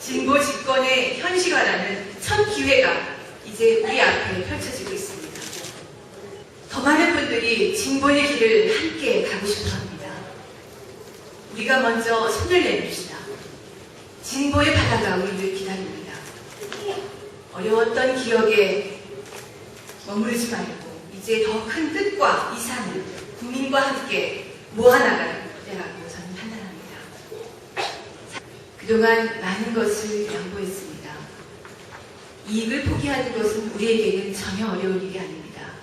진보 집권의 현실화라는 첫 기회가 이제 우리 앞에 펼쳐지고 있습니다. 더 많은 분들이 진보의 길을 함께 가고 싶어 합니다. 우리가 먼저 손을 내밉시다. 진보의 바다가 우리를 기다립니다. 어려웠던 기억에 머무르지 말고 이제 더 큰 뜻과 이상을 국민과 함께 모아나갈 때라고. 그동안 많은 것을 양보했습니다. 이익을 포기하는 것은 우리에게는 전혀 어려운 일이 아닙니다.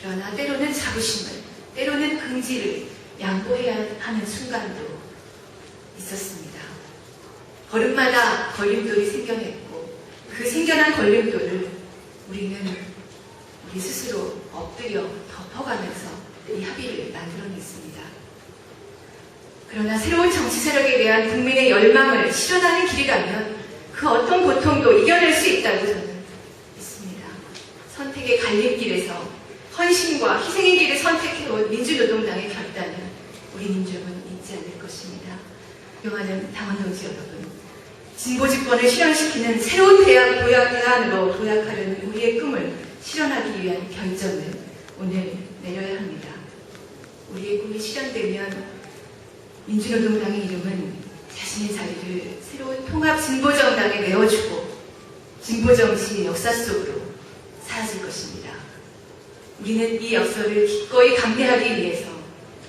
그러나 때로는 자부심을, 때로는 긍지를 양보해야 하는 순간도 있었습니다. 걸음마다 걸림돌이 생겨냈고 그 생겨난 걸림돌을 우리는 우리 스스로 엎드려 덮어가면서 이 합의를. 그러나 새로운 정치 세력에 대한 국민의 열망을 실현하는 길이라면 그 어떤 고통도 이겨낼 수 있다고 저는 믿습니다. 선택의 갈림길에서 헌신과 희생의 길을 선택해온 민주노동당의 결단은 우리 민족은 잊지 않을 것입니다. 용하는 당원 동지 여러분, 진보 집권을 실현시키는 새로운 대학 도약 대안으로 도약하려는 우리의 꿈을 실현하기 위한 결정을 오늘 내려야 합니다. 우리의 꿈이 실현되면 민주노동당의 이름은 자신의 자리를 새로운 통합 진보정당에 내어주고 진보정치의 역사 속으로 사라질 것입니다. 우리는 이 역사를 기꺼이 감내하기 위해서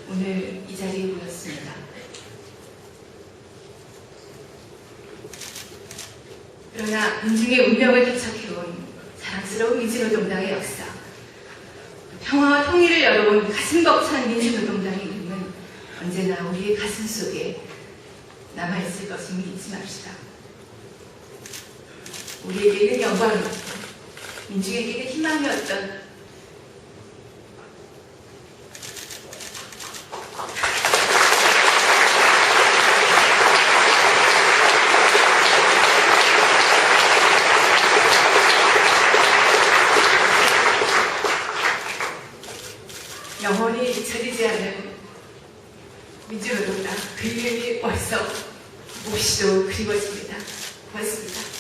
오늘 이 자리에 모였습니다. 그러나 민중의 운명을 개척해온 자랑스러운 민주노동당의 역사, 평화와 통일을 열어온 가슴 벅찬 민주노동당의 언제나 우리의 가슴 속에 남아있을 것임을 잊지 맙시다. 우리에게는 영광이었고 민중에게는 희망이었던 영원히 잊혀지지 않는 민주노동당 그 이름이 벌써 몹시도 그리워집니다. 고맙습니다.